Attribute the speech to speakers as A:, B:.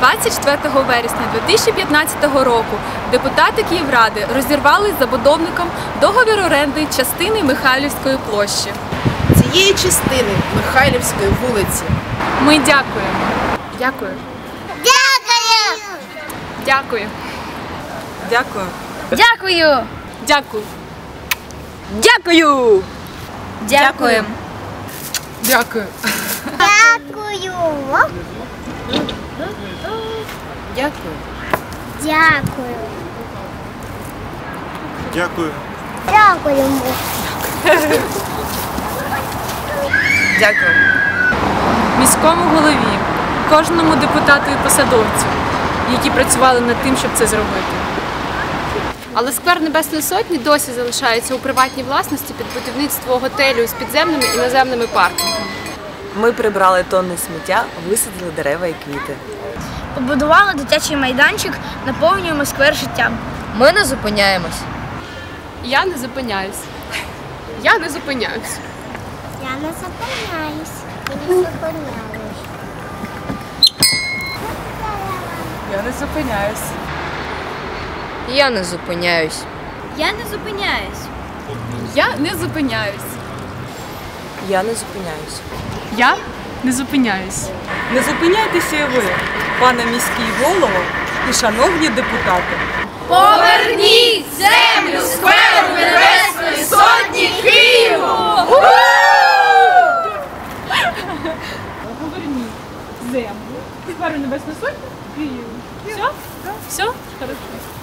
A: 24 вересня 2015 року депутати Київради розірвали з забудовником договір оренди частини Михайлівської площі.
B: цієї частини Михайлівської вулиці.
A: Ми дякуємо. Дякую.
C: Дякую.
A: Дякую. Дякую! Дякую.
D: Дякую!
E: Дякуємо.
A: Дякую. Дякую. Дякую.
C: Дякую. Дякую. Дякуємо.
D: Дякую.
A: Міському голові, кожному депутату і посадовцю, які працювали над тим, щоб це зробити. Але сквер Небесної Сотні досі залишається у приватній власності під будівництво готелю з підземними і наземними паркінгами.
F: Ми прибрали тонни сміття, висадили дерева і квіти.
E: Побудували дитячий майданчик, наповнюємо сквер життям.
D: Ми не зупиняємось.
A: Я не зупиняюсь. Я не зупиняюсь.
C: Я не зупиняюсь. Я не зупиняюсь.
G: Я не зупиняюсь.
D: Я не зупиняюсь.
H: Я не зупиняюсь.
A: Я не зупиняюсь.
F: Я не зупиняюсь.
A: Я не зупиняюсь.
G: Не зупиняйтеся і ви, пане міський голово і шановні депутати.
E: Поверніть землю скверу Небесної сотні Києву!
A: Поверніть землю скверу Небесної сотні Києву. Все? Все? Хорошо.